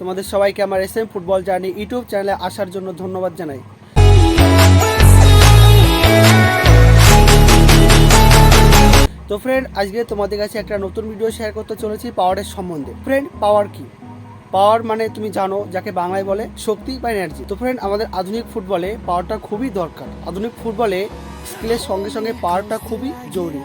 তোমাদের সবাইকে আমার S M football journey YouTube চ্যানেলে আসার জন্য ধন্যবাদ জানাই। তো ফ্রেন্ড আজকে তোমাদের কাছে একটা নতুন ভিডিও শেয়ার করতে চলেছি পাওয়ারের সম্বন্ধে। ফ্রেন্ড পাওয়ার কি? পাওয়ার মানে তুমি জানো, যাকে বাংলায় বলে শক্তি বা এনার্জি তো ফ্রেন্ড আমাদের আধুনিক ফুটবলে পাওয়ারটা খুবই দরকার। আধুনিক ফুটবলে স্কিলের সঙ্গে সঙ্গে পাওয়ারটা খুবই জরুরি।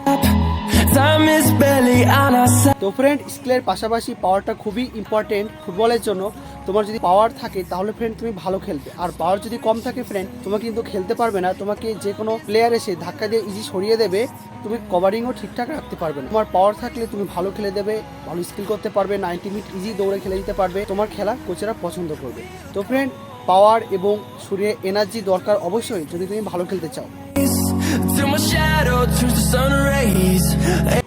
তো ফ্রেন্ড স্কিলের পাশাপাশি পাওয়ারটা খুবই ইম্পর্টেন্ট ফুটবলের জন্য। তোমার যদি পাওয়ার থাকে, তাহলে ফ্রেন্ড তুমি ভালো খেলবে। আর পাওয়ার যদি কম থাকে ফ্রেন্ড তোমাকে কিন্তু খেলতে পারবে না। তোমাকে যে কোনো প্লেয়ার এসে ধাক্কা দিয়ে ইজি সরিয়ে দেবে। তুমি কভারিংও ঠিকঠাক রাখতে পারবে না। তোমার পাওয়ার থাকলে তুমি ভালো খেলে দেবে, ভালো স্কিল করতে পারবে নাইনটি মিনিট ইজি দৌড়ে খেলে দিতে পারবে। তোমার খেলা কোচেরা পছন্দ করবে। তো ফ্রেন্ড পাওয়ার এবং শরীরে এনার্জি দরকার অবশ্যই, যদি তুমি ভালো খেলতে চাও।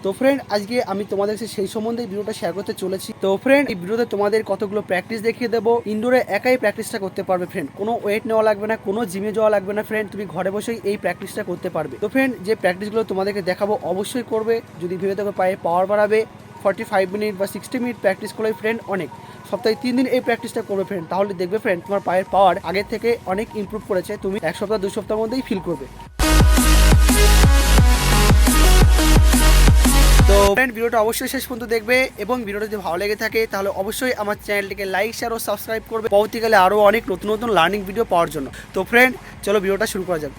তো ফ্রেন্ড আজকে আমি তোমাদের সেই সম্বন্ধে ভিডিওটা শেয়ার করতে চলেছি। তো ফ্রেন্ড এই ভিডিওতে তোমাদের কতগুলো প্র্যাকটিস দেখিয়ে দেবো। ইনডোরে একাই প্র্যাকটিসটা করতে পারবে ফ্রেন্ড কোনো ওয়েট নেওয়া লাগবে না, কোনো জিমে যাওয়া লাগবে না ফ্রেন্ড তুমি ঘরে বসেই এই প্র্যাকটিসটা করতে পারবে। তো ফ্রেন্ড যে প্র্যাকটিসগুলো তোমাদেরকে দেখাবো অবশ্যই করবে। যদি থাকো পায়ে পাওয়ার বাড়াবে ফর্টি ফাইভ মিনিট বা সিক্সটি মিনিট প্র্যাকটিস করলে ফ্রেন্ড অনেক। সপ্তাহে তিন দিন এই প্র্যাকটিসটা করবে ফ্রেন্ড তাহলে দেখবে ফ্রেন্ড তোমার পায়ের পাওয়ার আগের থেকে অনেক ইমপ্রুভ করেছে। তুমি এক সপ্তাহ দুই সপ্তাহের মধ্যেই ফিল করবে। ফ্রেন্ড ভিডিওটা অবশ্যই শেষ পর্যন্ত দেখবে এবং ভিডিওটা যদি ভালো লেগে থাকে, তাহলে অবশ্যই আমার চ্যানেলটিকে লাইক শেয়ার ও সাবস্ক্রাইব করবে। পরবর্তীকালে আরও অনেক নতুন নতুন লার্নিং ভিডিও পাওয়ার জন্য। তো ফ্রেন্ড চলো ভিডিওটা শুরু করা যাক।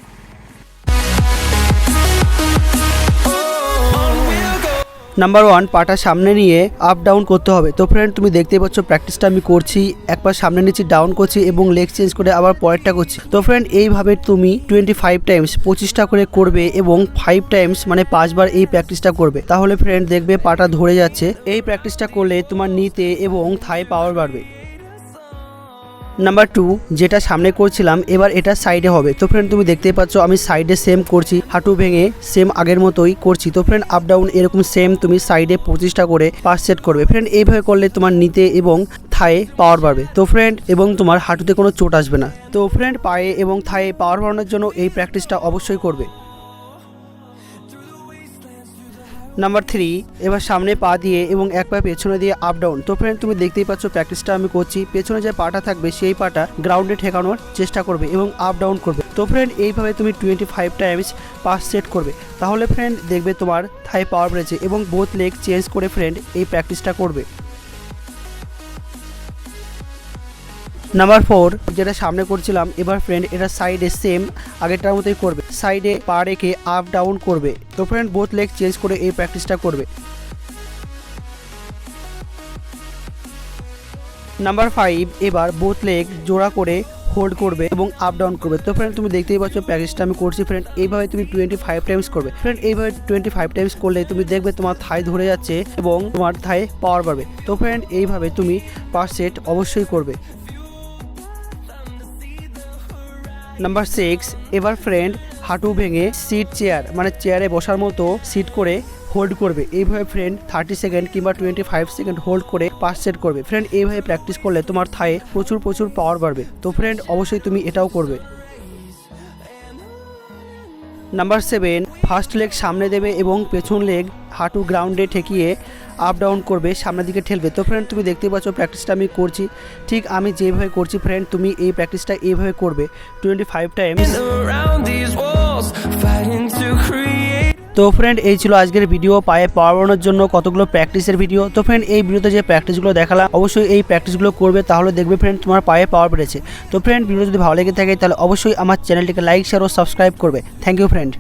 নাম্বার ওয়ান পাটা সামনে নিয়ে আপ ডাউন করতে হবে। তো ফ্রেন্ড তুমি দেখতে পাচ্ছ প্র্যাকটিসটা আমি করছি। একবার সামনে নিচ্ছি ডাউন করছি এবং লেগ চেঞ্জ করে আবার পরেরটা করছি। তো ফ্রেন্ড এইভাবে তুমি টোয়েন্টি ফাইভ টাইমস পঁচিশটা করে করবে এবং ফাইভ টাইমস মানে পাঁচবার এই প্র্যাকটিসটা করবে। তাহলে ফ্রেন্ড দেখবে পাটা ধরে যাচ্ছে। এই প্র্যাকটিসটা করলে তোমার নিতে এবং থাই পাওয়ার বাড়বে। নাম্বার টু যেটা সামনে করছিলাম, এবার এটা সাইডে হবে। তো ফ্রেন্ড তুমি দেখতেই পাচ্ছ, আমি সাইডে সেম করছি, হাঁটু ভেঙে সেম আগের মতোই করছি। তো ফ্রেন্ড আপ ডাউন এরকম সেম তুমি সাইডে পঁচিশটা করে পাঁচ সেট করবে। ফ্রেন্ড এইভাবে করলে তোমার নিতে এবং থায়ে পাওয়ার বাড়বে। তো ফ্রেন্ড এবং তোমার হাঁটুতে কোনো চোট আসবে না। তো ফ্রেন্ড পায়ে এবং থায়ে পাওয়ার বাড়ানোর জন্য এই প্র্যাকটিসটা অবশ্যই করবে। নাম্বার থ্রি এবার সামনে পা দিয়ে এবং এক পা পেছনে দিয়ে আপ ডাউন তো ফ্রেন্ড তুমি দেখতেই পাচ্ছ প্র্যাকটিসটা আমি করছি। পেছনে যে পাটা থাকবে, সেই পাটা গ্রাউন্ডে ঠেকানোর চেষ্টা করবে এবং আপ ডাউন করবে। তো ফ্রেন্ড এইভাবে তুমি twenty five times pass set করবে। তাহলে ফ্রেন্ড দেখবে তোমার থাই পাওয়ার বেড়েছে এবং বোথ লেগ চেঞ্জ করে ফ্রেন্ড এই প্র্যাকটিসটা করবে। নাম্বার ফোর যেটা সামনে করছিলাম, এবার ফ্রেন্ড এটা সাইডে সেম আগেরটার মতোই করবে। সাইডে পা রেখে আপ ডাউন করবে। তো ফ্রেন্ড বোথ লেগ চেঞ্জ করে এই প্র্যাকটিসটা করবে। নাম্বার ফাইভ এবার বোথ লেগ জোড়া করে হোল্ড করবে এবং আপ ডাউন করবে। তো ফ্রেন্ড তুমি দেখতেই পাচ্ছ প্র্যাকটিসটা আমি করছি। ফ্রেন্ড এইভাবে তুমি টোয়েন্টি ফাইভ টাইমস করবে। ফ্রেন্ড এইভাবে টোয়েন্টি ফাইভ টাইমস করলে তুমি দেখবে তোমার থাই ধরে যাচ্ছে এবং তোমার থাই পাওয়ার বাড়বে। তো ফ্রেন্ড এইভাবে তুমি পার সেট অবশ্যই করবে। নাম্বার সিক্স এবার ফ্রেন্ড হাঁটু ভেঙে সিট চেয়ার মানে চেয়ারে বসার মতো সিট করে হোল্ড করবে। এইভাবে ফ্রেন্ড থার্টি সেকেন্ড কিংবা টোয়েন্টি ফাইভ সেকেন্ড হোল্ড করে পাস সেট করবে। ফ্রেন্ড এইভাবে প্র্যাকটিস করলে তোমার থায়ে প্রচুর প্রচুর পাওয়ার বাড়বে। তো ফ্রেন্ড অবশ্যই তুমি এটাও করবে। নাম্বার সেভেন ফার্স্ট লেগ সামনে দেবে এবং পেছন লেগ হাঁটু গ্রাউন্ডে ঠেকিয়ে আপ ডাউন করবে, সামনের দিকে ঠেলবে। তো ফ্রেন্ড তুমি দেখতে পাচ্ছ প্র্যাকটিসটা আমি করছি। ঠিক আমি যেভাবে করছি ফ্রেন্ড তুমি এই প্র্যাকটিসটা এইভাবে করবে। Twenty five times. তো ফ্রেন্ড এই ছিল আজকের ভিডিও পায়ে পাওয়ার বাড়ানোর জন্য কতগুলো প্র্যাকটিসের ভিডিও তো ফ্রেন্ড এই ভিডিওতে যে প্র্যাকটিসগুলো দেখালাম, অবশ্যই এই প্র্যাকটিসগুলো করবে, তাহলে দেখবে ফ্রেন্ড তোমার পায়ে পাওয়ার বেড়েছে। তো ফ্রেন্ড ভিডিও যদি ভালো লেগে থাকে, তাহলে অবশ্যই আমার চ্যানেলটিকে লাইক শেয়ার ও সাবস্ক্রাইব করবে। Thank you friend